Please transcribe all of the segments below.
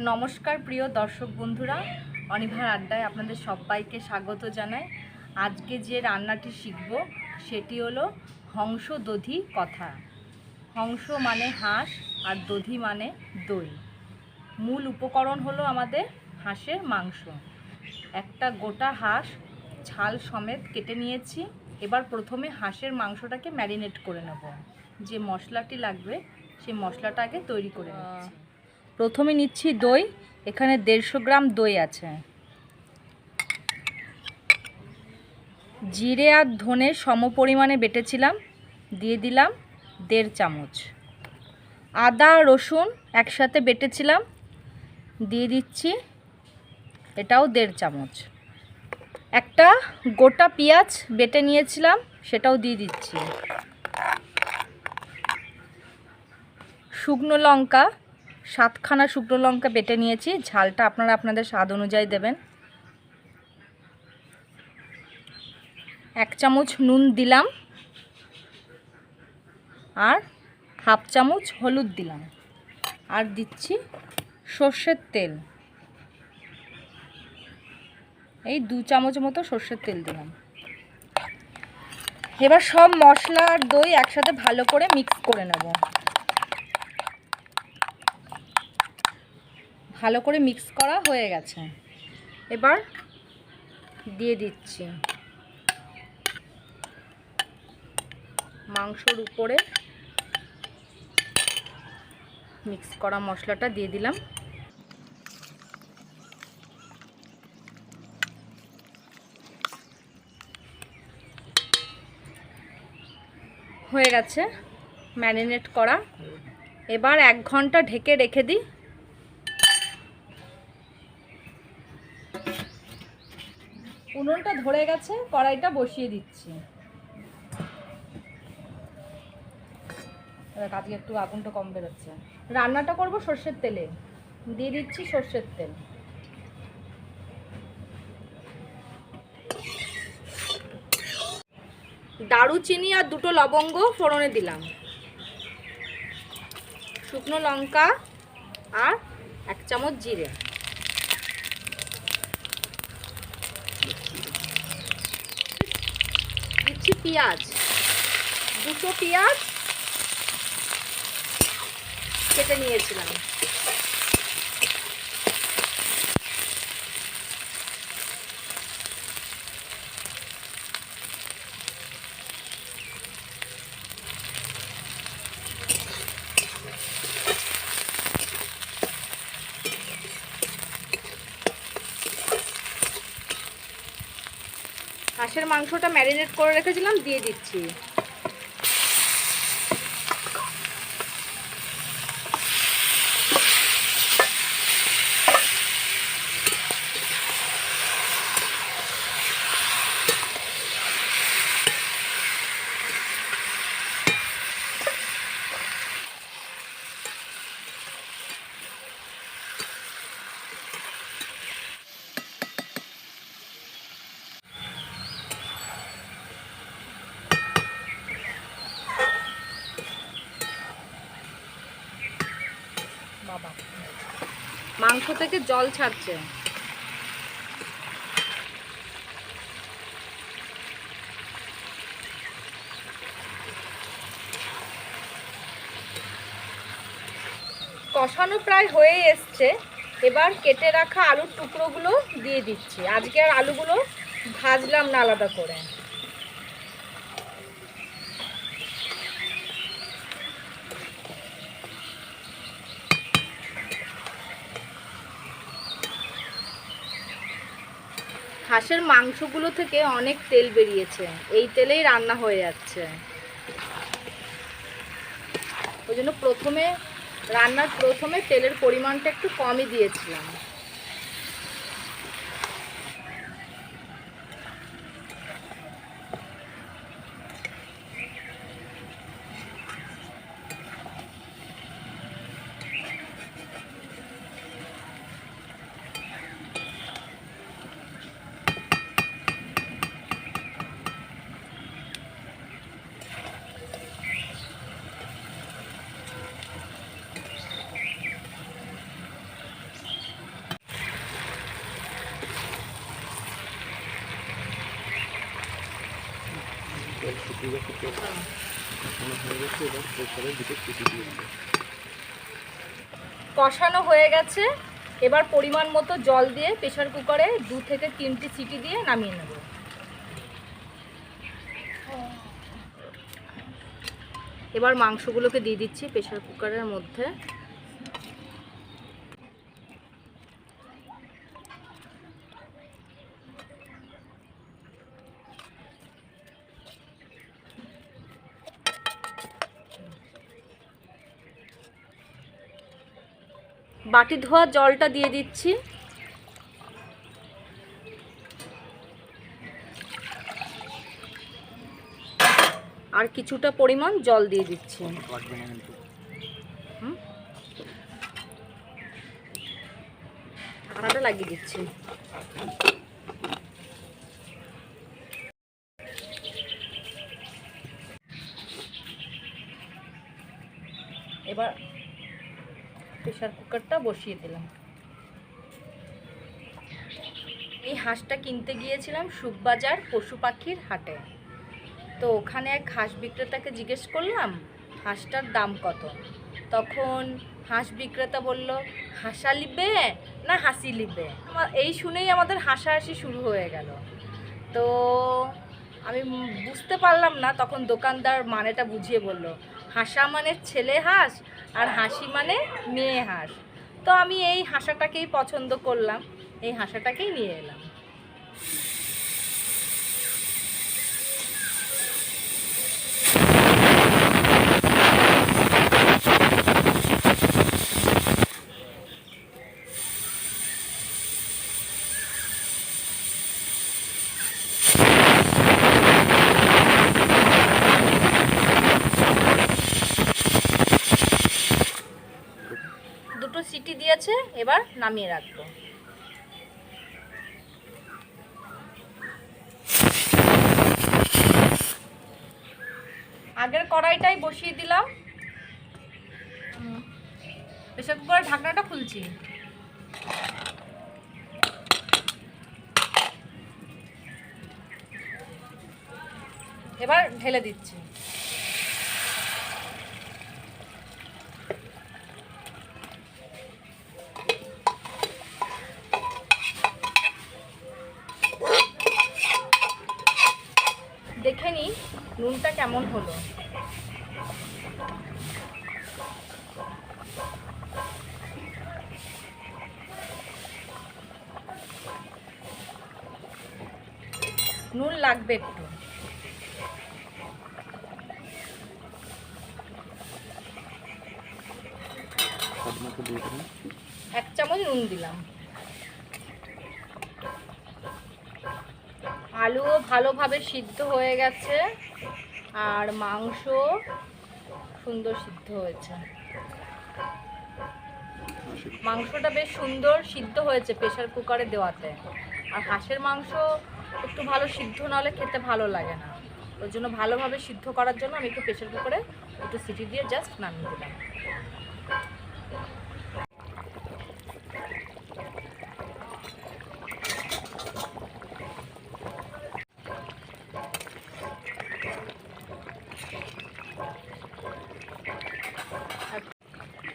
নমস্কার প্রিয় দর্শক বন্ধুরা, অনিভার আড্ডায় আপনাদের সবাইকে স্বাগত জানাই। আজকে যে রান্নাটি শিখব, সেটি হলো হংস দধি কথা। হংস মানে হাঁস আর দধি মানে দই। মূল উপকরণ হলো আমাদের হাঁসের মাংস। একটা গোটা হাঁস ছাল সমেত কেটে নিয়েছি। এবার প্রথমে হাঁসের মাংসটাকে ম্যারিনেট করে নেব। যে মশলাটি লাগবে, সেই মশলাটা আগে তৈরি করে নিচ্ছি। প্রথমে নিচ্ছি দই, এখানে দেড়শো গ্রাম দই আছে। জিরে আর ধনে সম পরিমাণে বেটেছিলাম, দিয়ে দিলাম দেড় চামচ। আদা, রসুন একসাথে বেটেছিলাম, দিয়ে দিচ্ছি এটাও দেড় চামচ। একটা গোটা পেঁয়াজ বেটে নিয়েছিলাম, সেটাও দিয়ে দিচ্ছি। শুকনো লঙ্কা সাতখানা শুকনো লঙ্কা বেটে নিয়েছি, ঝালটা আপনারা আপনাদের স্বাদ অনুযায়ী দেবেন। এক চামচ নুন দিলাম, আর হাফ চামচ হলুদ দিলাম। আর দিচ্ছি সর্ষের তেল। এই দু চামচ মতো সর্ষের তেল দিলাম। এবার সব মশলা আর দই একসাথে ভালো করে মিক্স করে নেব। ভালো করে মিক্স করা হয়ে গেছে। এবার দিয়ে দিচ্ছি। মাংসর উপরে মিক্স করা মশলাটা দিয়ে দিলাম। হয়ে গেছে। ম্যারিনেট করা। এবার এক ঘণ্টা ঢেকে রেখে দিই। উনুনটা ধরে গেছে, কড়াইটা বসিয়ে দিচ্ছি। আজকে একটু আগুনটা কম বেরোচ্ছে। রান্নাটা করব সর্ষের তেলে। দিয়ে দিচ্ছি সর্ষের তেল। দারুচিনি আর দুটো লবঙ্গ ফোড়নে দিলাম। শুকনো লঙ্কা আর এক চামচ জিরে। দিচ্ছি পেঁয়াজ। দুটো পেঁয়াজ কেটে নিয়েছিলাম। হাঁসের মাংসটা ম্যারিনেট করে রেখেছিলাম দিয়ে দিচ্ছি। মাংস থেকে জল ছাড়ছে। কষানো প্রায় হয়ে এসছে। এবার কেটে রাখা আলুর টুকরোগুলো দিয়ে দিচ্ছি। আজকে আর আলুগুলো ভাজলাম না আলাদা করে। হাঁসের মাংসগুলো থেকে অনেক তেল বেরিয়েছে। এই তেলেই রান্না হয়ে যাচ্ছে। ওই জন্য প্রথমে, রান্নার প্রথমে তেলের পরিমাণটা একটু কমই দিয়েছিলাম। তো কষানো হয়ে গেছে। এবার দিকে দিয়ে কষানো হয়ে গেছে এবার পরিমাণ মতো জল দিয়ে প্রেশার কুকারে দু থেকে তিনটি সিটি দিয়ে নামিয়ে নেব। এবার মাংসগুলোকে দিয়ে দিচ্ছি প্রেশার কুকারের মধ্যে। বাটি ধোয়া, জলটা দিয়ে দিচ্ছি। আর কিছুটা পরিমাণ জল দিয়ে দিচ্ছি? ঢাকনাটা লাগিয়ে দিচ্ছি। এবার প্রেশার কুকারটা বসিয়ে দিলাম। এই হাঁসটা কিনতে গিয়েছিলাম সুখবাজার পশু পাখির হাটে। তো ওখানে এক হাঁস বিক্রেতাকে জিজ্ঞেস করলাম, হাঁসটার দাম কত? তখন হাঁস বিক্রেতা বলল, হাসা লিবে না হাসি লিবে? এই শুনেই আমাদের হাসাহাসি শুরু হয়ে গেল। তো আমি বুঝতে পারলাম না, তখন দোকানদার মানেটা বুঝিয়ে বলল হাসা মানে ছেলে হাঁস আর হাসি মানে মেয়ে হাঁস। তো আমি এই হাসাটাকেই পছন্দ করলাম, এই হাসাটাকেই নিয়ে এলাম দুটো সিটি দিয়েছে এবার নামিয়ে রাখব। আগের কড়াইটাই বসিয়ে দিলাম। প্রেশার কুকারের ঢাকনাটা খুলছি। এবার ঢেলে দিচ্ছি। দেখে নিই নুনটা কেমন হলো। নুন লাগবে একটু। এক চামচ নুন দিলাম। আলুও ভালোভাবে সিদ্ধ হয়ে গেছে আর মাংস সুন্দর সিদ্ধ হয়েছে। মাংসটা বেশ সুন্দর সিদ্ধ হয়েছে প্রেশার কুকারে দেওয়াতে। আর হাঁসের মাংস একটু ভালো সিদ্ধ না হলে খেতে ভালো লাগে না। ওই জন্য ভালোভাবে সিদ্ধ করার জন্য আমি একটু প্রেশার কুকারে একটু সিটি দিয়ে জাস্ট নামিয়ে দিলাম।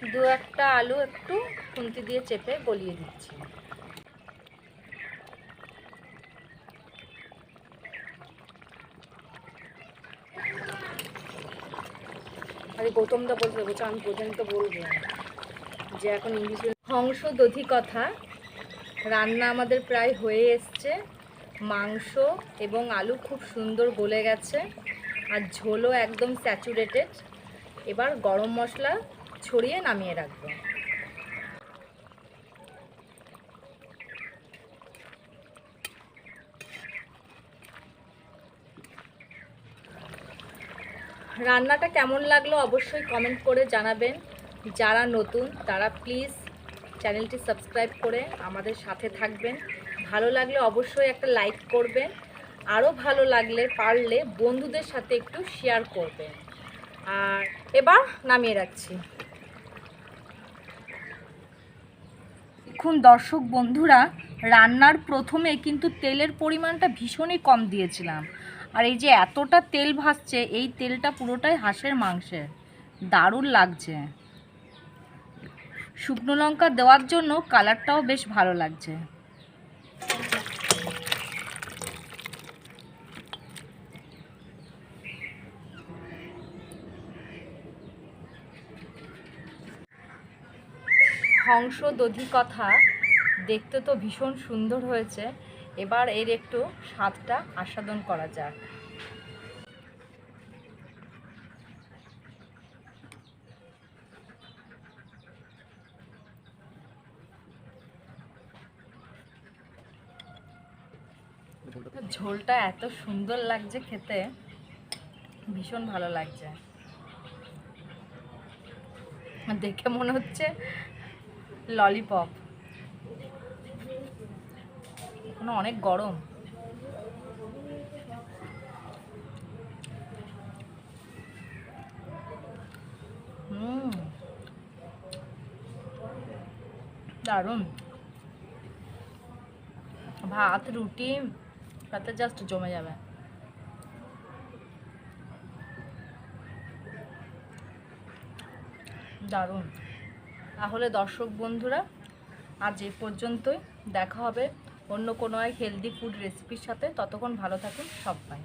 দু একটা আলু একটু খুন্তি দিয়ে চেপে গলিয়ে দিচ্ছি। আরে গৌতম দা বলছে বলছে, আমি পর্যন্ত বলব যে এখন ইংলিশ হংস দধি কথা, রান্না আমাদের প্রায় হয়ে এসছে। মাংস এবং আলু খুব সুন্দর গলে গেছে, আর ঝোলও একদম স্যাচুরেটেড এবার গরম মশলা ছড়িয়ে নামিয়ে রাখব। রান্নাটা কেমন লাগল অবশ্যই কমেন্ট করে জানাবেন। যারা নতুন, তারা প্লিজ চ্যানেলটি সাবস্ক্রাইব করে আমাদের সাথে থাকবেন। ভালো লাগলে অবশ্যই একটা লাইক করবেন। আরও ভালো লাগলে, পারলে বন্ধুদের সাথে একটু শেয়ার করবেন। আর এবার নামিয়ে রাখছি। দেখুন দর্শক বন্ধুরা, রান্নার প্রথমে কিন্তু তেলের পরিমাণটা ভীষণই কম দিয়েছিলাম। আর এই যে এতটা তেল ভাসছে, এই তেলটা পুরোটাই হাঁসের মাংসের। দারুণ লাগছে। শুকনো লঙ্কা দেওয়ার জন্য কালারটাও বেশ ভালো লাগছে। হংস দধি কথা দেখতে তো ভীষণ সুন্দর হয়েছে। এবার এর একটু স্বাদটা আস্বাদন করা যাক। ঝোলটা এত সুন্দর লাগছে খেতে, ভীষণ ভালো লাগছে। দেখে মনে হচ্ছে ললিপপ। এখনও অনেক গরম। দারুণ। ভাত রুটি তাতে জাস্ট জমে যাবে। দারুণ। তাহলে দর্শক বন্ধুরা, আজ এ পর্যন্তই। দেখা হবে অন্য কোনো এক হেলদি ফুড রেসিপির সাথে। ততক্ষণ ভালো থাকুন সবাই।